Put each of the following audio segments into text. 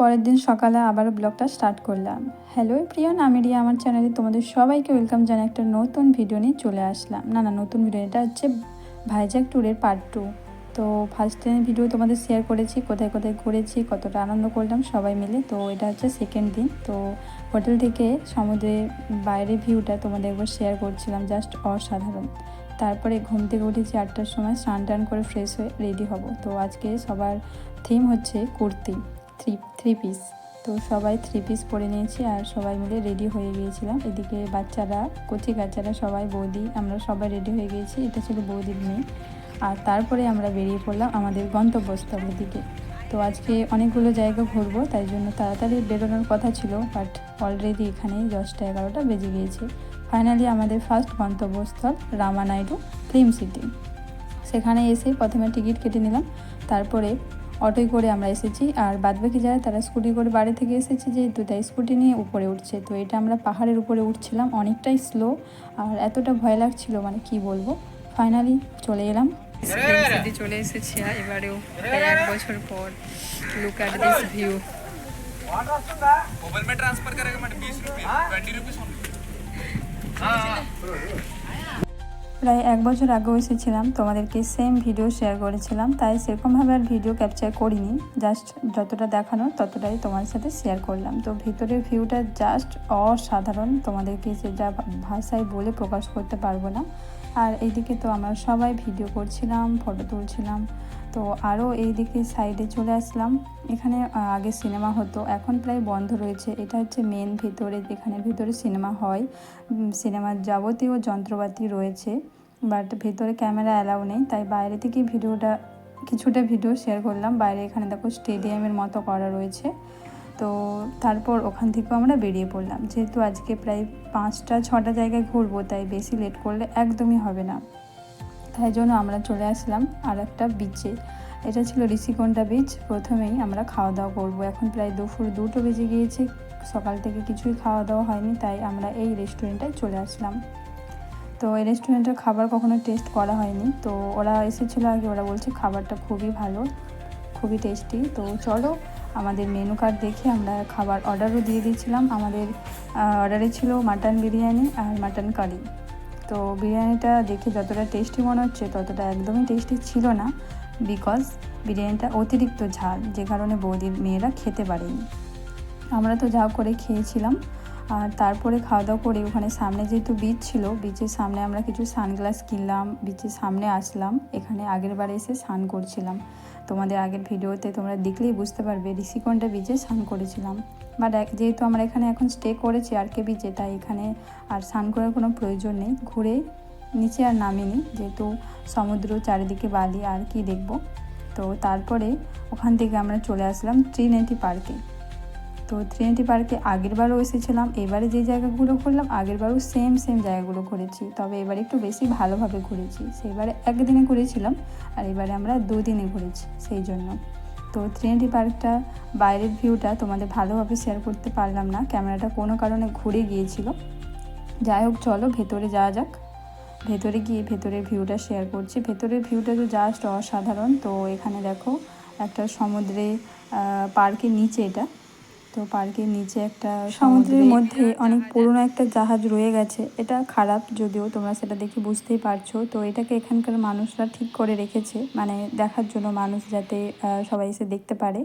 পরের দিন সকালে আবারও ব্লগটা স্টার্ট করলাম। হ্যালো প্রিয়ন আমি রিয়া, আমার চ্যানেলে তোমাদের সবাইকে ওয়েলকাম জানাই একটা নতুন ভিডিও নিয়ে চলে আসলাম। না না, নতুন ভিডিও এটা হচ্ছে ভাইজ্যাক ট্যুরের পার্ট টু তো ফার্স্ট দিনের ভিডিও তোমাদের শেয়ার করেছি, কোথায় কোথায় ঘুরেছি, কতটা আনন্দ করলাম সবাই মিলে। তো এটা হচ্ছে সেকেন্ড দিন। তো হোটেল থেকে সমুদ্রের বাইরের ভিউটা তোমাদের একবার শেয়ার করছিলাম জাস্ট অসাধারণ। তারপরে ঘুম থেকে উঠেছি আটটার সময়, স্নান টান করে ফ্রেশ হয়ে রেডি হব। তো আজকে সবার থিম হচ্ছে কুর্তি। Three three piece. তো সবাই থ্রি পিস পরে নিয়েছি আর সবাই মিলে রেডি হয়ে গিয়েছিলাম। এদিকে বাচ্চারা, কচি কাচ্চারা সবাই, বৌদি, আমরা সবাই রেডি হয়ে গিয়েছি। এটা ছিল বৌদির মেয়ে। আর তারপরে আমরা বেরিয়ে পড়লাম আমাদের গন্তব্যস্থলের দিকে। তো আজকে অনেকগুলো জায়গা ঘুরবো, তাই জন্য তাড়াতাড়ি বেরোনোর কথা ছিল, বাট অলরেডি এখানেই দশটা, এগারোটা বেজে গিয়েছে। ফাইনালি আমাদের ফার্স্ট গন্তব্যস্থল রামানাইডু ফিল্ম সিটি। সেখানে এসে প্রথমে টিকিট কেটে নিলাম। তারপরে অটোয় করে আমরা এসেছি আর বাদবাকি যারা তারা স্কুটি করে বাড়ি থেকে এসেছে যেহেতু তাই স্কুটি নিয়ে উপরে উঠছে তো এটা আমরা পাহাড়ের উপরে উঠছিলাম অনেকটাই স্লো আর এতটা ভয় লাগছিল মানে কি বলবো ফাইনালি চলে এলাম সিটি চলে এসেছি আর এবারেও প্রায় এক বছর পর look at this view mobile में ट्रांसफर करेगा मैडम बीस रुपये ट्वेंटी रुपीज প্রায় এক বছর আগেও এসেছিলাম, তোমাদেরকে সেম ভিডিও শেয়ার করেছিলাম, তাই সেরকমভাবে আর ভিডিও ক্যাপচার করিনি জাস্ট যতটা দেখানো ততটাই তোমার সাথে শেয়ার করলাম। তো ভিতরের ভিউটা জাস্ট অসাধারণ, তোমাদেরকে যা ভাষায় বলে প্রকাশ করতে পারব না। আর এইদিকে তো আমরা সবাই ভিডিও করছিলাম ফটো তুলছিলাম তো আরও এইদিকে সাইডে চলে আসলাম। এখানে আগে সিনেমা হতো, এখন প্রায় বন্ধ রয়েছে। এটা হচ্ছে মেন ভেতরে এখানে ভিতরে সিনেমা হয়। সিনেমার যাবতীয় যন্ত্রপাতি রয়েছে বাট ভেতরে ক্যামেরা অ্যালাউ নেই। তাই বাইরে থেকে ভিডিওটা, কিছুটা ভিডিও শেয়ার করলাম। বাইরে এখানে দেখো স্টেডিয়ামের মতো করা রয়েছে। তো তারপর ওখান থেকেও আমরা বেরিয়ে পড়লাম। যেহেতু আজকে প্রায় পাঁচটা, ছটা জায়গায় ঘুরবো, তাই বেশি লেট করলে একদমই হবে না। তাই জন্য আমরা চলে আসলাম আর একটা বিচে এটা ছিল ঋষিকোণটা বিচ প্রথমেই আমরা খাওয়া দাওয়া করব। এখন প্রায় দুপুর দুটো বেজে গিয়েছে, সকাল থেকে কিছুই খাওয়া দাওয়া হয়নি, তাই আমরা এই রেস্টুরেন্টটায় চলে আসলাম। তো এই রেস্টুরেন্টের খাবার কখনো টেস্ট করা হয়নি, তো ওরা এসেছিল আগে, ওরা বলছে খাবারটা খুবই ভালো, খুবই টেস্টি তো চলো, আমাদের মেনু কার্ড দেখে আমরা খাবার অর্ডারও দিয়ে দিয়েছিলাম। আমাদের অর্ডারে ছিল মাটন বিরিয়ানি আর মাটন কারি তো বিরিয়ানিটা দেখে যতটা টেস্টি মনে হচ্ছে, ততটা একদমই টেস্টি ছিল না বিকজ বিরিয়ানিটা অতিরিক্ত ঝাল, যে কারণে বৌদির মেয়েরা খেতে পারেনি। আমরা তো যা করে খেয়েছিলাম, আর তারপরে খাওয়া দাওয়া করে ওখানে সামনে যেহেতু বিচ ছিল বিচের সামনে আমরা কিছু সানগ্লাস কিনলাম বিচের সামনে আসলাম, এখানে আগের বারে এসে স্নান করছিলাম। তোমাদের আগের ভিডিওতে তোমরা দেখলেই বুঝতে পারবে, ঋষিকোণটা বিচে স্নান করেছিলাম। বাট যেহেতু আমরা এখানে এখন স্টে করেছি আর কে বিচে, তাই এখানে আর স্নান করার কোনো প্রয়োজন নেই। ঘুরে নিচে আর নামিনি, যেহেতু সমুদ্র চারিদিকে বালি আর কি দেখব। তো তারপরে ওখান থেকে আমরা চলে আসলাম ট্রিনেটি পার্কে। তো ট্রিনিটি পার্কে আগের বারও এসেছিলাম, এবারে যে জায়গাগুলো ঘুরলাম আগের বারও সেম সেম জায়গাগুলো ঘুরেছি তবে এবারে একটু বেশি ভালোভাবে ঘুরেছি। সেইবারে একদিনে ঘুরেছিলাম, আর এবারে আমরা দুদিনে ঘুরেছি, সেই জন্য। তো ট্রিনিটি পার্কটা বাইরের ভিউটা তোমাদের ভালোভাবে শেয়ার করতে পারলাম না। ক্যামেরাটা কোনো কারণে ঘুরে গিয়েছিল। যাই হোক, চলো ভেতরে যাওয়া যাক। ভেতরে গিয়ে ভেতরের ভিউটা শেয়ার করছি। ভেতরের ভিউটা তো জাস্ট অসাধারণ। তো এখানে দেখো, একটা সমুদ্রে পার্কের নিচে এটা। তো পার্কের নিচে একটা সমুদ্রের মধ্যে অনেক পুরনো একটা জাহাজ রয়ে গেছে। এটা খারাপ যদিও তোমরা সেটা দেখে বুঝতেই পারছ। তো এটাকে এখানকার মানুষরা ঠিক করে রেখেছে মানে দেখার জন্য মানুষ যাতে সবাই এসে দেখতে পারে।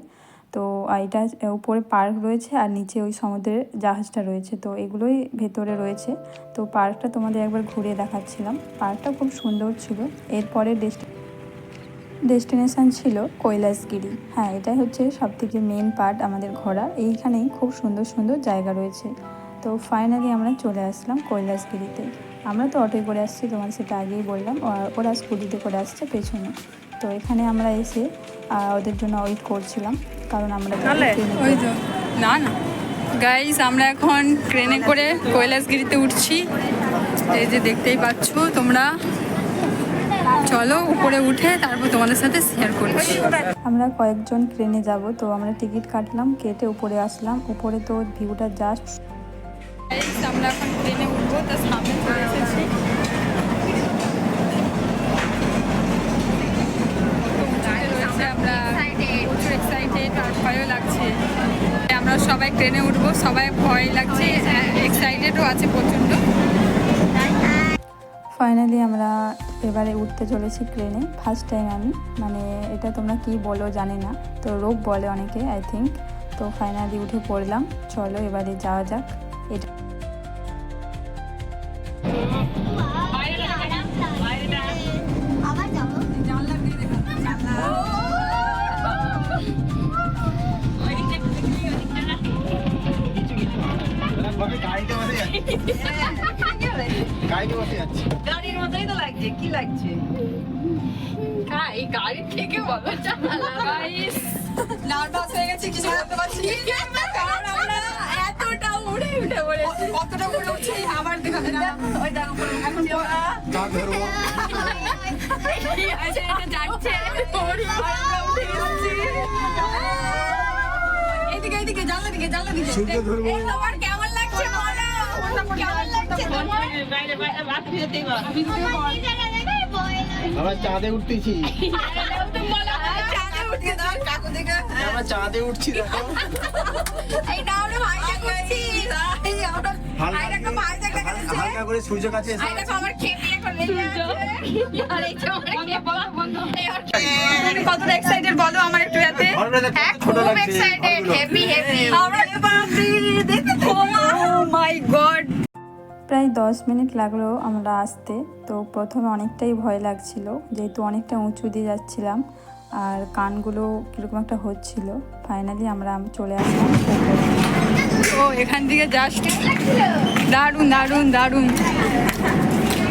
তো এটা উপরে পার্ক রয়েছে আর নিচে ওই সমুদ্রের জাহাজটা রয়েছে। তো এগুলোই ভেতরে রয়েছে। তো পার্কটা তোমাদের একবার ঘুরে দেখাচ্ছিলাম। পার্কটা খুব সুন্দর ছিল। এরপরে ডেস্টি ডেস্টিনেশন ছিল কৈলাসগিরি। হ্যাঁ এটাই হচ্ছে সব থেকে মেন পার্ট আমাদের ঘোরা এইখানেই খুব সুন্দর সুন্দর জায়গা রয়েছে। তো ফাইনালি আমরা চলে আসলাম কৈলাসগিরিতে। আমরা তো অটোয় করে আসছি তোমার সেটা আগেই বললাম। ওরা স্কুটিতে করে আসছে পেছনে। তো এখানে আমরা এসে ওদের জন্য ওয়েট করছিলাম। কারণ আমরা না না। গাইস আমরা এখন ট্রেনে করে কৈলাসগিরিতে উঠছি। এই যে দেখতেই পাচ্ছ তোমরা। চলো উপরে উঠে তারপর তোমাদের সাথে শেয়ার করছি। আমরা কয়েকজন ট্রেনে যাব তো আমরা টিকিট কাটলাম কেটে উপরে আসলাম। উপরে তো ভিউটা জাস্ট আমরা এখন ট্রেনে উঠবো তার সামনে চলে এসেছি। আমরা সবাই ট্রেনে উঠবো সবাই ভয় লাগছে এক্সাইটেডও আছে প্রচণ্ড। ফাইনালি আমরা এবারে উঠতে চলেছি ট্রেনে ফার্স্ট টাইম আমি। মানে এটা তোমরা কি বলো জানি না। তো রোগ বলে অনেকে আই থিঙ্ক তো ফাইনালি উঠে পড়লাম। চলো এবারে যাওয়া যাক। এটা বসে যাচ্ছি গাড়ির মতোই তো লাগছে কি লাগছে? এই গাড়ির থেকে বলো গাইস নার্ভাস হয়ে গেছে কিছু বলতে পারছি কারণ আমরা এতটা উড়ে উঠে পড়েছি। কতটা উড়ে উঠছি আবার দেখাবে না ওই দেখো এখন চা ধরবো আচ্ছা এটা যাচ্ছে। এইদিকে এইদিকে জানলা দিকে জানলা দিকে। সূর্য ধরবো। তোমার কেমন লাগছে বলো? আমরা চাঁদে উঠতেছি। আমরা চাঁদে উঠছি দেখো। হালকা করে সূর্য কাছে কতটা এক্সাইটেড বলো আমার একটু যাতে হ্যাঁ খুব এক্সাইটেড প্রায় দশ মিনিট লাগল আমরা আসতে। তো প্রথমে অনেকটাই ভয় লাগছিল, যেহেতু অনেকটা উঁচু দিয়ে যাচ্ছিলাম আর কানগুলো কীরকম একটা হচ্ছিল। ফাইনালি আমরা চলে আসলাম। ও, এখান থেকে জাস্ট দারুণ দারুণ দারুণ।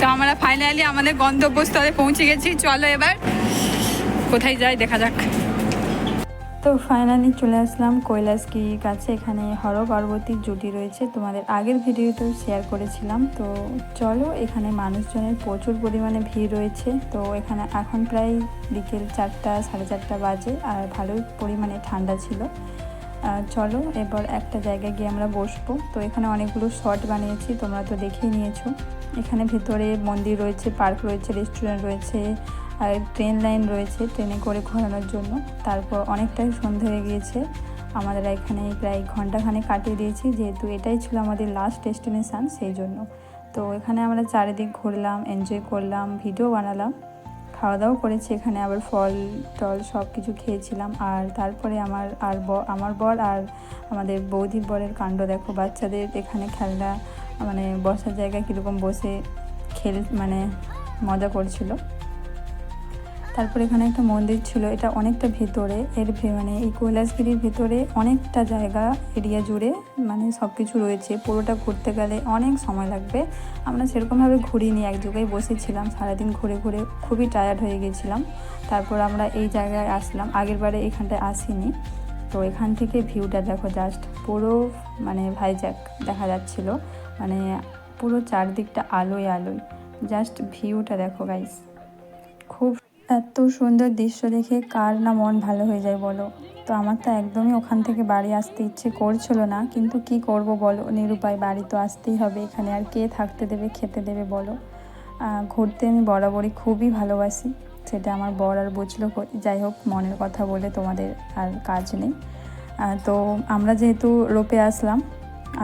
তো আমরা ফাইনালি আমাদের গন্তব্যস্থলে পৌঁছে গেছি। চলো এবার কোথায় যাই দেখা যাক। তো ফাইনালি চলে আসলাম কৈলাসগিরির কাছে। এখানে হর পার্বতীর জুটি রয়েছে। তোমাদের আগের ভিডিওতেও শেয়ার করেছিলাম। তো চলো, এখানে মানুষজনের প্রচুর পরিমাণে ভিড় রয়েছে। তো এখানে এখন প্রায় বিকেল চারটা, সাড়ে চারটা বাজে আর ভালোই পরিমাণে ঠান্ডা ছিল। চলো, এবার একটা জায়গায় গিয়ে আমরা বসবো। তো এখানে অনেকগুলো শর্ট বানিয়েছি, তোমরা তো দেখেই নিয়েছো। এখানে ভেতরে মন্দির রয়েছে, পার্ক রয়েছে, রেস্টুরেন্ট রয়েছে আর ট্রেন লাইন রয়েছে ট্রেনে করে ঘোরানোর জন্য। তারপর অনেকটাই সন্ধে হয়ে গিয়েছে। আমাদের এখানে প্রায় ঘন্টাখানে কাটিয়ে দিয়েছি, যেহেতু এটাই ছিল আমাদের লাস্ট ডেস্টিনেশান সেই জন্য। তো এখানে আমরা চারিদিক ঘুরলাম এনজয় করলাম ভিডিও বানালাম। খাওয়া দাওয়া করেছি এখানে, আবার ফল, টল সব কিছু খেয়েছিলাম। আর তারপরে আমার আর আমার বর আর আমাদের বৌদির বরের কাণ্ড দেখো। বাচ্চাদের এখানে খেলনা মানে বসার জায়গায় কীরকম বসে খেল মানে মজা করছিল। তারপর এখানে একটা মন্দির ছিল, এটা অনেকটা ভেতরে। এর মানে এই কৈলাসগিরির ভেতরে অনেকটা জায়গা, এরিয়া জুড়ে মানে সব কিছু রয়েছে। পুরোটা ঘুরতে গেলে অনেক সময় লাগবে। আমরা সেরকমভাবে ঘুরিনি, এক জায়গায় বসেছিলাম, সারাদিন ঘুরে ঘুরে খুবই টায়ার্ড হয়ে গেছিলাম। তারপর আমরা এই জায়গায় আসলাম, আগের বারে এখানটায় আসিনি। তো এখান থেকে ভিউটা দেখো জাস্ট পুরো মানে ভাইজ্যাক দেখা যাচ্ছিল। মানে পুরো চারদিকটা আলোয় আলোয়। জাস্ট ভিউটা দেখো গাইস এত সুন্দর দৃশ্য দেখে কার না মন ভালো হয়ে যায় বলো? তো আমার তো একদমই ওখান থেকে বাড়ি আসতে ইচ্ছে করছিল না, কিন্তু কি করব বলো? নিরুপায় বাড়ি তো আসতেই হবে, এখানে আর কে থাকতে দেবে, খেতে দেবে বলো? ঘুরতে আমি বরাবরই খুবই ভালোবাসি, সেটা আমার বর আর বুঝলো। যাই হোক, মনের কথা বলে তোমাদের আর কাজ নেই। তো আমরা যেহেতু রোপে আসলাম,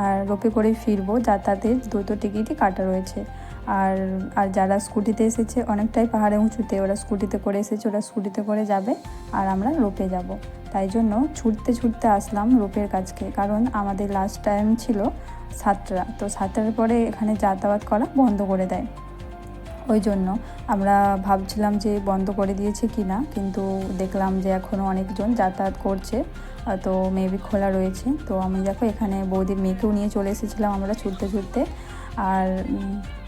আর রোপে করেই ফিরবো, যাতায়াতের দুটো টিকিটই কাটা রয়েছে। আর আর যারা স্কুটিতে এসেছে, অনেকটাই পাহাড়ে উঁচুতে, ওরা স্কুটিতে করে এসেছে, ওরা স্কুটিতে করে যাবে আর আমরা রোপে যাব। তাই জন্য ছুটতে ছুটতে আসলাম রোপের কাছকে কারণ আমাদের লাস্ট টাইম ছিল সাতটা তো সাতটার পরে এখানে যাতায়াত করা বন্ধ করে দেয়। ওই জন্য আমরা ভাবছিলাম যে বন্ধ করে দিয়েছে কি না কিন্তু দেখলাম যে এখনও অনেকজন যাতায়াত করছে তো মেবি খোলা রয়েছে। তো আমি দেখো এখানে বৌদির মেয়েকেও নিয়ে চলে এসেছিলাম আমরা ছুটতে ছুটতে। আর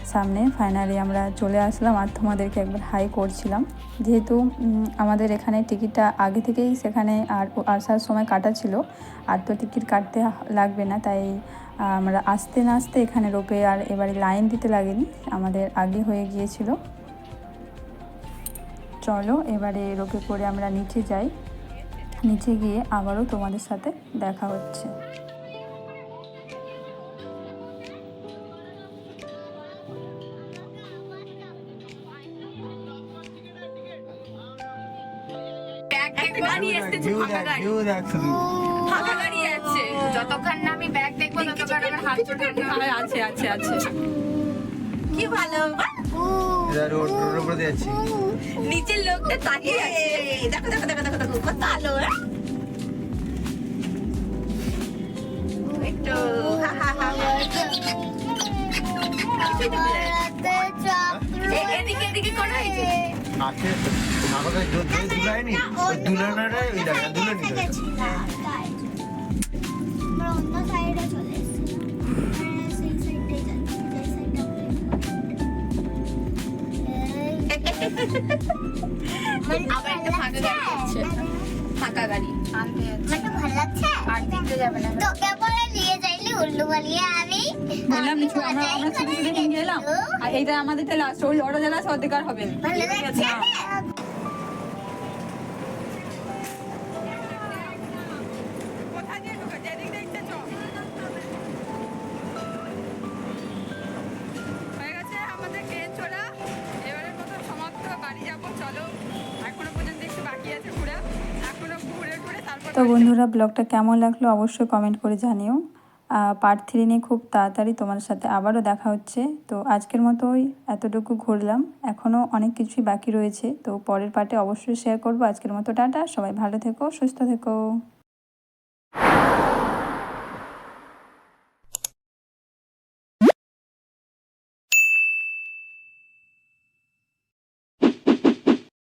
সামনে ফাইনালি আমরা চলে আসলাম আর তোমাদেরকে একবার হাই করছিলাম। যেহেতু আমাদের এখানে টিকিটটা আগে থেকেই সেখানে আর, আসার সময় কাটা ছিল। আর তো টিকিট কাটতে লাগবে না, তাই, আমরা আসতে না আসতে এখানে রোপে আর এবারে লাইন দিতে লাগেনি। আমাদের আগে হয়ে গিয়েছিল। চলো, এবারে রোপে করে আমরা নিচে যাই। নিচে গিয়ে আবারও তোমাদের সাথে দেখা হচ্ছে। ফাঁকা গাড়ি আছে। যতক্ষণ না আমি ব্যাগ দেখব ততক্ষণ আমার হাত ছোটানো আছে আছে আছে। কি ভালো? নিচের লোকটা তাকিয়ে আছে। দেখো দেখো দেখো দেখো দেখো কত আলো হ্যাঁ? একটু হা হা হা হা। এ- এদিকে এদিকে করো এই আছে। দুলাইনি ওই জায়গা দুলানি অন্য সাইডে চলে আবার একটা ফাঁকা গাড়ি যাচ্ছে। ফাঁকা গাড়ি। ভালো লাগছে? আর দিতে যাবে না। তোকে পরে নিয়ে উল্লু বলিয়ে আমি। বললাম নিচু আমরা আমরা ছুটে ছুটে নিয়ে গেলাম আর এইটা আমাদের তো লাস্ট ওই ওরা যারা অর্ধেক হবে তো বন্ধুরা ব্লগটা কেমন লাগল অবশ্যই কমেন্ট করে জানিও। পার্ট থ্রি নিয়ে খুব তাড়াতাড়ি তোমার সাথে আবারও দেখা হচ্ছে। তো আজকের মতোই এতটুকু ঘুরলাম। এখনও অনেক কিছুই বাকি রয়েছে। তো পরের পার্টে অবশ্যই শেয়ার করব। আজকের মতো টাটা। সবাই ভালো থেকো, সুস্থ থেকো।